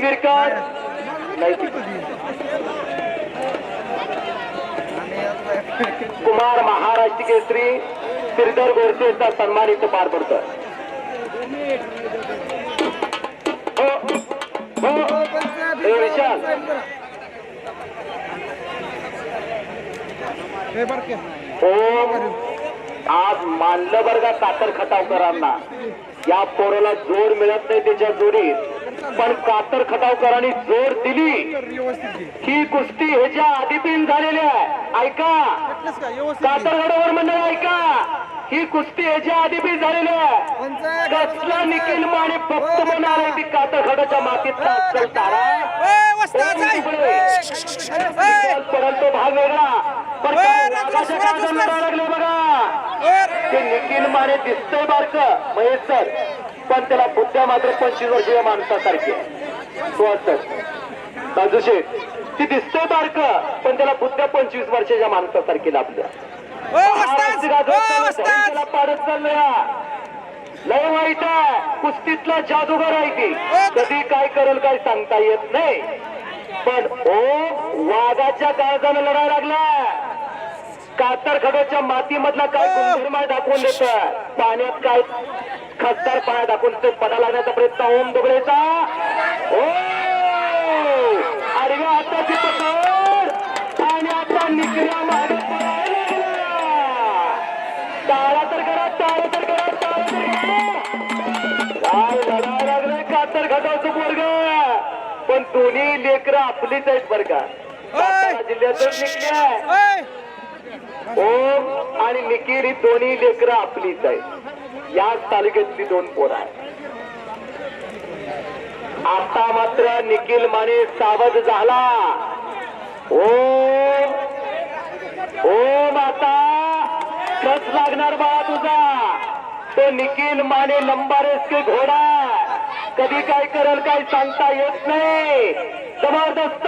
गिरकर कुमार महाराष्ट्र केसरी श्रीधर गोडसे सन्मान इथं पार पडतो हो, हो, हो. ओम. आज मानलं वर्ग कातर खटावकरांना या पोराला जोर मिळत नाही त्याच्या जोडीत पण कातर खटावकरांनी जोर दिली ही कुस्ती ह्याच्या आधी पिन झालेली आहे ऐका कातरगडावर मंडळ ऐका ही कुस्ती ह्याच्या आधी पिन झालेली आहे कसला निखिल माने फक्त म्हणणार आहे ती कातरखडाच्या मातीत असेल परंतु भाग वेगळा पण आकाशात लागले बघा ते निखिल माने दिसतंय बारक महेश सर पण त्याला बुद्ध्या मात्र पंचवीस वर्षीय माणसासारखी तो असत राजू शेठ ती दिसतंय बारक पण त्याला बुद्ध्या पंचवीस वर्षाच्या माणसासारखी लाभल्या त्याला पाडत चाललंय. लय वाईट आहे. कुस्तीतला जादूगार आहे ती. कधी काय करेल काय सांगता येत नाही. पण ओ वाघाच्या काळजानं लढायला लागला कातर खडोच्या मातीमधला काय गुणधर्म आहे दाखवून देत पाण्यात काय खस्तार पाया दाखवून ते पडा लागण्याचा प्रयत्न ओम दुबळेचा. ओ! आडव्या हाताची पकड. आणि आता निकल्या मागे. टाळा तर करा टाळा तर करा टाळा तर करा. काय लढायला लागलंय कातर खटावचं पोरग. पण दोन्ही लेकरं आपलीच आहेत बरं का. जिल्ह्यातून निघल्या ओम आणि निकिरी दोन्ही लेकरं आपलीच आहे याच तालुक्यातली दोन पोरं आहेत. आता मात्र निखिल माने सावध झाला. ओम ओम आता. कस लागणार बा तुझा? तो निखिल माने लंबारेस के घोडा. कधी काय करल काय सांगता येत नाही. जबरदस्त.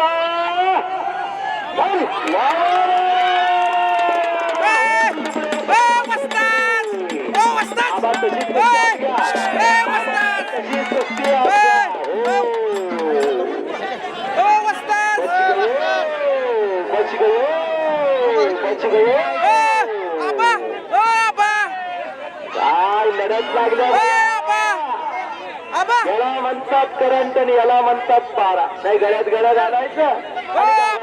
याला म्हणतात करंट आणि याला म्हणतात पारा नाही गळ्यात गळ्या घालायचं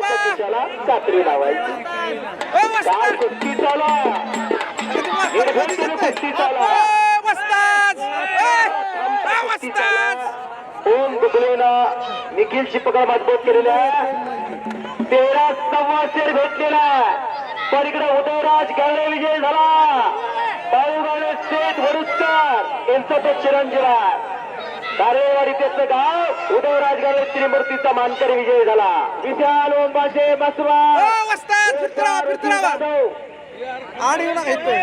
खिशाला कात्री लावायची काय कुस्ती चाला ओम दुबळेना निखिलची पकड मजबूत केलेला आहे तेरा सव्वा शेर भेटलेला पण इकडे उदयराज गावडे विजय झाला. पाऊगावडे शेठ वरुस्कर यांचा तो चिरंजीव आहे कारेवाडी त्याचं गाव उदयराज गावडे त्रिमूर्तीचा मानकरी विजय झाला विशाल ओम पाशे बसवा आड येऊ नका इथे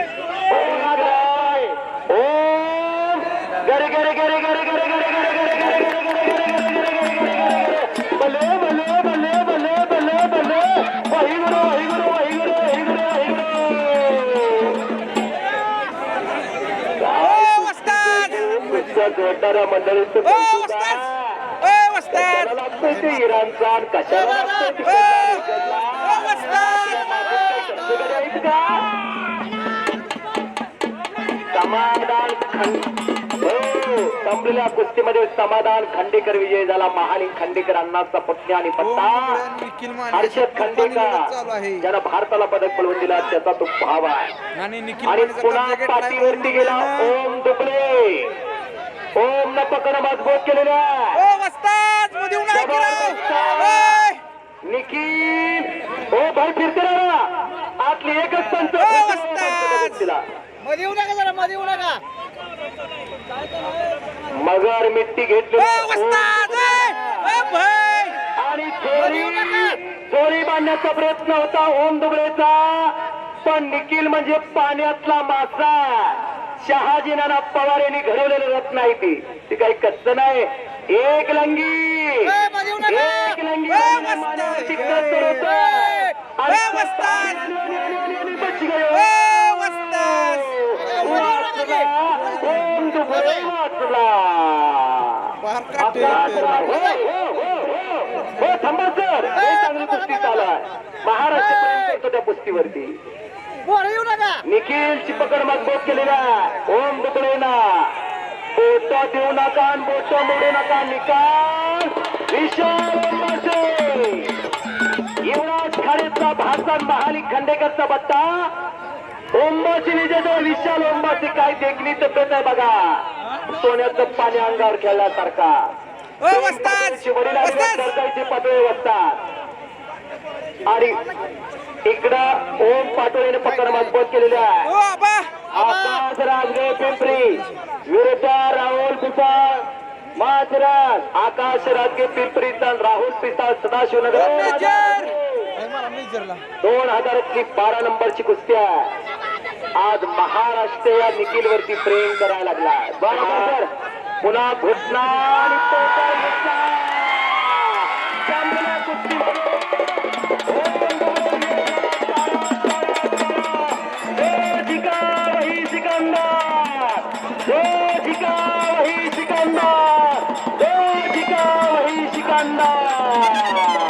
जोडणारा कशाला संपलेल्या कुस्तीमध्ये समाधान खांडेकर विजय झाला. महाली खांडेकर अण्णाचा पत्नी आणि पत्ता. हर्षद खांडेकर. ज्यानं भारताला पदक मिळवून दिला त्याचा तो भाव आहे. आणि पुन्हा पाठीवरती गेला. ओम दुबळे. ओम न पकड मजबूत केलेल्या! निखिल. ओ भाई फिरते ना. आतली एकच पंच. मध्ये येऊ नका जरा मध्ये येऊ नका. मगर मिट्टी घेतली! आणि चोरी चोरी बांधण्याचा प्रयत्न होता ओम दुबळेचा पण निखिल म्हणजे पाण्यातला मासा शहाजी नाना पवार यांनी घडवलेलं रत्न आहे ती ती काही कच्च नाही एक लंगी. एक लंगी होतं. निखिल चिपकड हो, हो, हो, थांबा सर. चांगली केलेला ओम दुकडे ना. बोट देऊ नका बोट मोडू नका. निकाल. युवराज खाडेचा भारतात महाली खंडेकरचा बत्ता ओंबाची विजय विशाल ओंबाची काय देखणी तब्येत आहे बघा. सोन्याचं पाणी अंगावर खेळल्यासारखा. पातळी आणि इकडं ओम पाटोळीने पकड मजबूत केलेली आहे. आकाश राजगे पिंपरी विरुद्ध राहुल पिसाळ माथराज आकाश राजगे पिंपरीचा राहुल पिसाळ सदाशिवनगर. दोन हजारातली बारा नंबरची कुस्ती आहे. आज महाराष्ट्र या निखिल वरती प्रेम करायला लागला. बरोबर पुन्हा घुटना सिकंदर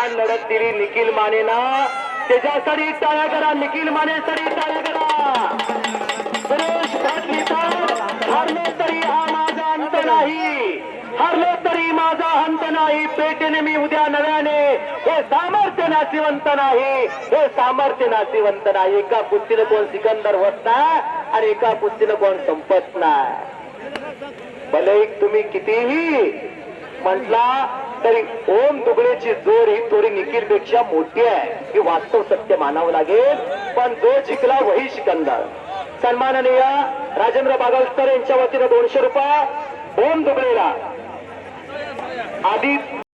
छान लढत दिली निखिल मानेना. त्याच्यासाठी टाळ्या करा निखिल मानेसाठी टाळ्या करा. सुरेश पाटलीकर हरलो तरी हा माझा अंत नाही. हरले तरी माझा अंत नाही. पेटेने मी उद्या नव्याने. हे सामर्थ्य नाशिवंत नाही. हे सामर्थ्य नाशिवंत नाही. एका कुस्तीनं कोण सिकंदर होत नाही आणि एका कुस्तीनं कोण संपत नाही. भले तुम्ही कितीही म्हटला तरी ओम दुबळेची जोर ही थोडी निखिलपेक्षा मोठी आहे. हे वास्तव सत्य मानावं लागेल. पण जो जिंकला वही सिकंदर. सन्माननीय राजेंद्र बागलकर यांच्या वतीनं दोनशे रुपये. ओम दुबळेला. आधी